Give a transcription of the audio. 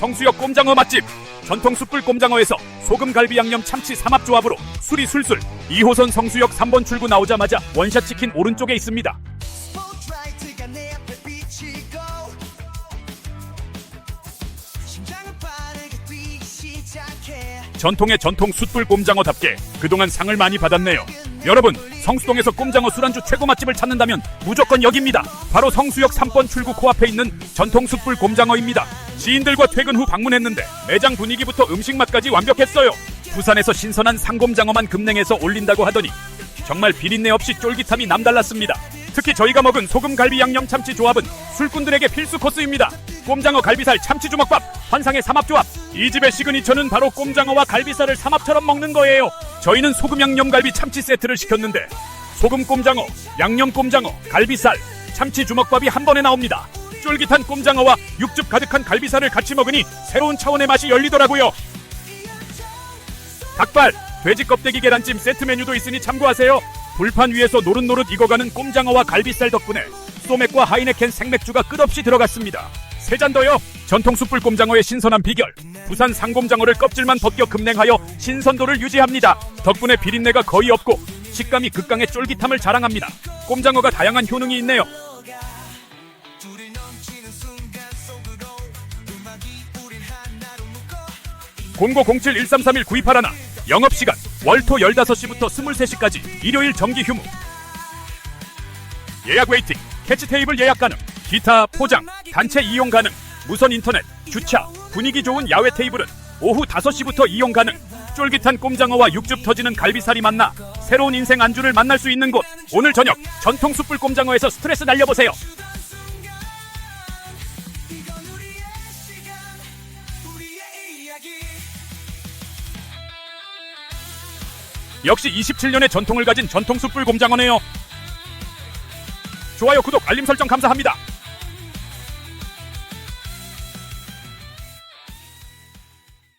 성수역 꼼장어 맛집 전통 숯불 꼼장어에서 소금 갈비 양념 참치 삼합 조합으로 술이 술술 2호선 성수역 3번 출구 나오자마자 원샷 치킨 오른쪽에 있습니다. 전통의 전통 숯불 꼼장어답게 그동안 상을 많이 받았네요. 여러분, 성수동에서 꼼장어 술안주 최고 맛집을 찾는다면 무조건 여기입니다. 바로 성수역 3번 출구 코앞에 있는 전통 숯불 꼼장어입니다. 지인들과 퇴근 후 방문했는데 매장 분위기부터 음식 맛까지 완벽했어요. 부산에서 신선한 상곰장어만 급냉해서 올린다고 하더니 정말 비린내 없이 쫄깃함이 남달랐습니다. 특히 저희가 먹은 소금 갈비 양념 참치 조합은 술꾼들에게 필수 코스입니다. 꼼장어 갈비살 참치 주먹밥 환상의 삼합 조합. 이 집의 시그니처는 바로 꼼장어와 갈비살을 삼합처럼 먹는 거예요. 저희는 소금 양념 갈비 참치 세트를 시켰는데 소금 꼼장어, 양념 꼼장어, 갈비살, 참치 주먹밥이 한 번에 나옵니다. 쫄깃한 꼼장어와 육즙 가득한 갈비살을 같이 먹으니 새로운 차원의 맛이 열리더라고요. 닭발, 돼지 껍데기 계란찜 세트 메뉴도 있으니 참고하세요. 불판 위에서 노릇노릇 익어가는 꼼장어와 갈비살 덕분에 소맥과 하이네켄 생맥주가 끝없이 들어갔습니다. 세 잔 더요. 전통 숯불 꼼장어의 신선한 비결. 부산 상곰장어를 껍질만 벗겨 급냉하여 신선도를 유지합니다. 덕분에 비린내가 거의 없고 식감이 극강의 쫄깃함을 자랑합니다. 꼼장어가 다양한 효능이 있네요. 0907-1331-9281 영업시간 월토 15시부터 23시까지 일요일 정기 휴무. 예약 웨이팅 캐치 테이블 예약 가능 기타 포장 단체 이용 가능 무선 인터넷 주차 분위기 좋은 야외 테이블은 오후 5시부터 이용 가능. 쫄깃한 꼼장어와 육즙 터지는 갈비살이 만나 새로운 인생 안주를 만날 수 있는 곳. 오늘 저녁 전통 숯불 꼼장어에서 스트레스 날려보세요. 역시 27년의 전통을 가진 전통 숯불 곰장어네요. 좋아요, 구독, 알림 설정 감사합니다.